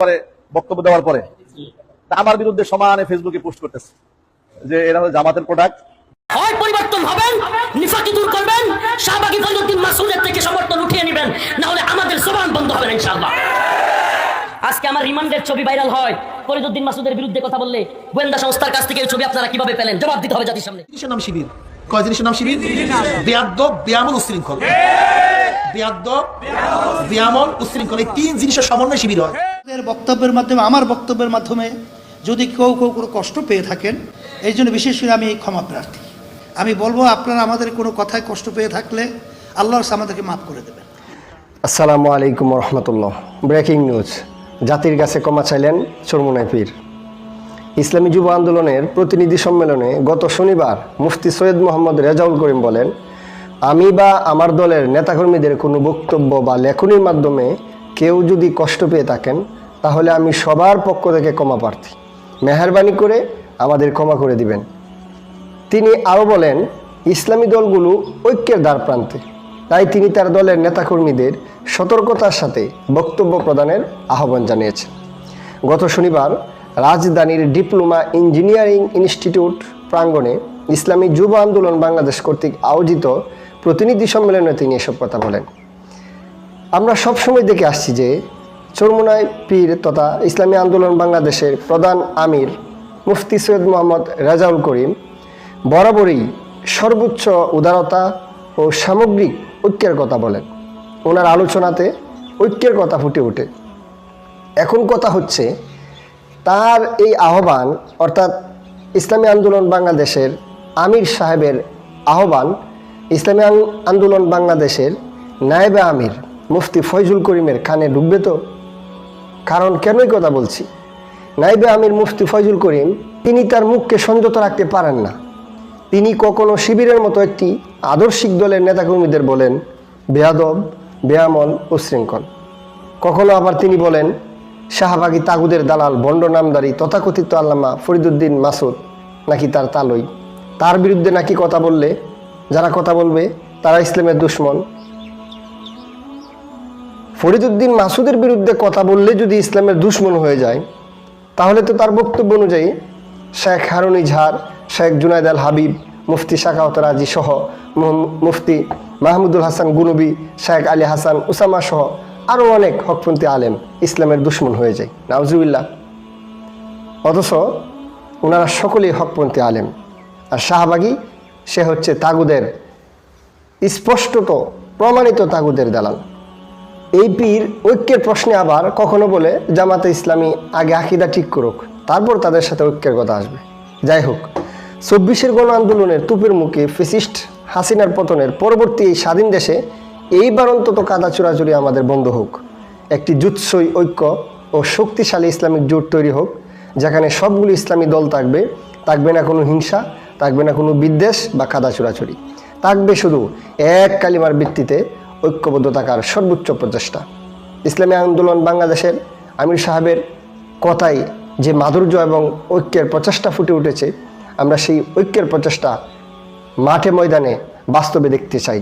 পরে বক্তব্য দেওয়ার পরে। আমার বিরুদ্ধে সমানে ফেসবুকে পোস্ট করতেছে যে এরা হলো জামাতের প্রোডাক্ট হয় পরিবর্তন হবেন নিফাকি দূর করবেন শাহবাগী ফজলুদ্দিন মাসুদের থেকে সমর্থন উঠিয়ে নেবেন না হলে আমাদের জবান বন্ধ হবে ইনশাআল্লাহ। আজকে আমার রিমান্ডের ছবি ভাইরাল হয়। ফরিদুদ্দিন মাসুদের বিরুদ্ধে কথা বললে গোয়েন্দা সংস্থার কাছ থেকে এই ছবি আপনারা কীভাবে পেলেন? জবাব দিতে হবে জাতির সামনে। জিনিসের নাম শিবির। কয় জিনিসের নাম শিবির? বেয়াদ্দব বেয়ামল উশৃঙ্খল। বেয়াদ্দব বেয়ামল উশৃঙ্খল। এই তিন জিনিসের সমন্বয় শিবির হয়। আপনাদের বক্তব্যের মাধ্যমে, আমার বক্তব্যের মাধ্যমে যদি কেউ কেউ কোনো কষ্ট পেয়ে থাকেন, এই জন্য বিশেষ করে আমি ক্ষমা প্রার্থী। আমি বলব, আপনারা আমাদের কোনো কথায় কষ্ট পেয়ে থাকলে আল্লাহর কাছে আমাদেরকে মাফ করে দেবেন। আসসালামু আলাইকুম রহমতুল্লাহ ব্রেকিং নিউজ, জাতির কাছে ক্ষমা চাইলেন চরমুনাই পীর। ইসলামী যুব আন্দোলনের প্রতিনিধি সম্মেলনে গত শনিবার মুফতি সৈয়দ মোহাম্মদ রেজাউল করিম বলেন, আমি বা আমার দলের নেতাকর্মীদের কোনো বক্তব্য বা লেখনির মাধ্যমে কেউ যদি কষ্ট পেয়ে থাকেন তাহলে আমি সবার পক্ষ থেকে ক্ষমা প্রার্থী। মেহরবানি করে আমাদের ক্ষমা করে দিবেন। তিনি আরও বলেন, ইসলামী দলগুলো ঐক্যের দ্বার প্রান্তে। তাই তিনি তার দলের নেতাকর্মীদের সতর্কতার সাথে বক্তব্য প্রদানের আহ্বান জানিয়েছেন। গত শনিবার রাজধানীর ডিপ্লোমা ইঞ্জিনিয়ারিং ইনস্টিটিউট প্রাঙ্গণে ইসলামী যুব আন্দোলন বাংলাদেশ কর্তৃক আয়োজিত প্রতিনিধি সম্মেলনে তিনি এসব কথা বলেন। আমরা সবসময় দেখে আসছি যে চরমুনাই পীর তথা ইসলামী আন্দোলন বাংলাদেশের প্রধান আমির মুফতি সৈয়দ মোহাম্মদ রাজাউল করিম, বরাবরই সর্বোচ্চ উদারতা ও সামগ্রিক ঐক্যের কথা বলেন। ওনার আলোচনাতে ঐক্যের কথা ফুটে ওঠে। এখন কথা হচ্ছে, তার এই আহ্বান, অর্থাৎ ইসলামী আন্দোলন বাংলাদেশের আমির সাহেবের আহ্বান, ইসলামী আন্দোলন বাংলাদেশের নায়েবে আমির মুফতি ফয়জুল করিমের কানে ঢুকবে তো? কারণ কেনই কথা বলছি? নাইবে আমির মুফতি ফয়জুল করিম, তিনি তার মুখকে সংযত রাখতে পারেন না। তিনি কখনো শিবিরের মতো একটি আদর্শিক দলের নেতাকর্মীদের বলেন, বেয়াদব, বেয়ামল উশৃঙ্খল কখনো আবার তিনি বলেন, শাহবাগী তাগুদের দালাল, বন্ড নামদারি, তথাকথিত আল্লামা ফরিদুদ্দিন মাসুদ নাকি তার তালই? তার বিরুদ্ধে নাকি কথা বললে, যারা কথা বলবে, তারা ইসলামের দুশ্মন। ফরিদুদ্দিন মাসুদের বিরুদ্ধে কথা বললে যদি ইসলামের দুশ্মন হয়ে যায়, তাহলে তো তার বক্তব্য অনুযায়ী শেখ হারুনি ঝাড় শেখ জুনায়দ আল হাবিব, মুফতি শাকাওত রাজি সহ মুফতি মাহমুদুল হাসান গুনবি, শেখ আলী হাসান উসামা সহ আরও অনেক হকপন্থী আলেম ইসলামের দুশ্মন হয়ে যায়। নাউজুবিল্লাহ। অথচ ওনারা সকলেই হকপন্থী আলেম। আর শাহবাগী, সে হচ্ছে তাগুদের স্পষ্টত প্রমাণিত তাগুদের দালাল। এই পীর ঐক্যের প্রশ্নে আবার কখনো বলে, জামাতে ইসলামী আগে আকিদা ঠিক করুক, তারপর তাদের সাথে ঐক্যের কথা আসবে। যাই হোক, চব্বিশের গণ আন্দোলনের তুপের মুখে ফেসিস্ট হাসিনার পতনের পরবর্তী এই স্বাধীন দেশে এইবার অন্তত কাদা চোরাচুরি আমাদের বন্ধ হোক। একটি জুৎসই ঐক্য ও শক্তিশালী ইসলামিক জোট তৈরি হোক, যেখানে সবগুলো ইসলামী দল থাকবে থাকবে না কোনো হিংসা, থাকবে না কোনো বিদ্বেষ বা কাদা চোরাচুরি। থাকবে শুধু এক কালিমার ভিত্তিতে ঐক্যবদ্ধ থাকার সর্বোচ্চ প্রচেষ্টা। ইসলামী আন্দোলন বাংলাদেশের আমির সাহেবের কথাই যে মাধুর্য এবং ঐক্যের প্রচেষ্টা ফুটে উঠেছে, আমরা সেই ঐক্যের প্রচেষ্টা মাঠে ময়দানে বাস্তবে দেখতে চাই।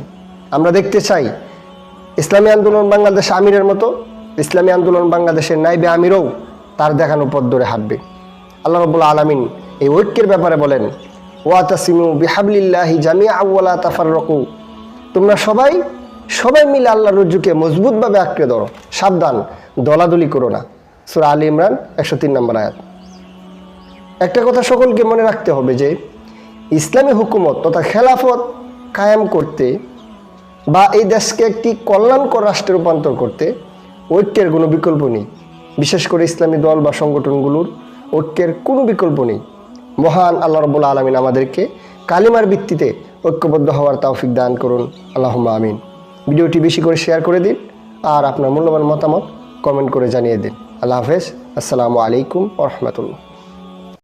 আমরা দেখতে চাই ইসলামী আন্দোলন বাংলাদেশ আমিরের মতো, ইসলামী আন্দোলন বাংলাদেশের নাইবে আমিরও তার দেখানো পথ ধরে হাঁটবে। আল্লাহ রবুল্লা আলমিন এই ঐক্যের ব্যাপারে বলেন ওয়াতাসিমু বিহাবলিল্লাহি জামিয়া আউ্লা তাফার রকু তোমরা সবাই সবাই মিলে আল্লাহর রজ্জুকে মজবুতভাবে আঁকড়ে ধরো। সাবধান, দলাদলি করো না। সুরা আলী ইমরান, একশো তিন নম্বর আয়াত। একটা কথা সকলকে মনে রাখতে হবে যে, ইসলামী হুকুমত তথা খেলাফত কায়েম করতে বা এই দেশকে একটি কল্যাণকর রাষ্ট্রে রূপান্তর করতে ঐক্যের কোনো বিকল্প নেই। বিশেষ করে ইসলামী দল বা সংগঠনগুলোর ঐক্যের কোনো বিকল্প নেই। মহান আল্লাহ রবুল আলমিন আমাদেরকে কালিমার ভিত্তিতে ঐক্যবদ্ধ হওয়ার তাওফিক দান করুন। আল্লাহ আমিন। ভিডিওটি বেশি করে শেয়ার করে দিন আর আপনার মূল্যবান মতামত কমেন্ট করে জানিয়ে দিন। আল্লাহ হাফেজ। আসসালামু আলাইকুম রহমতুল্লাহ।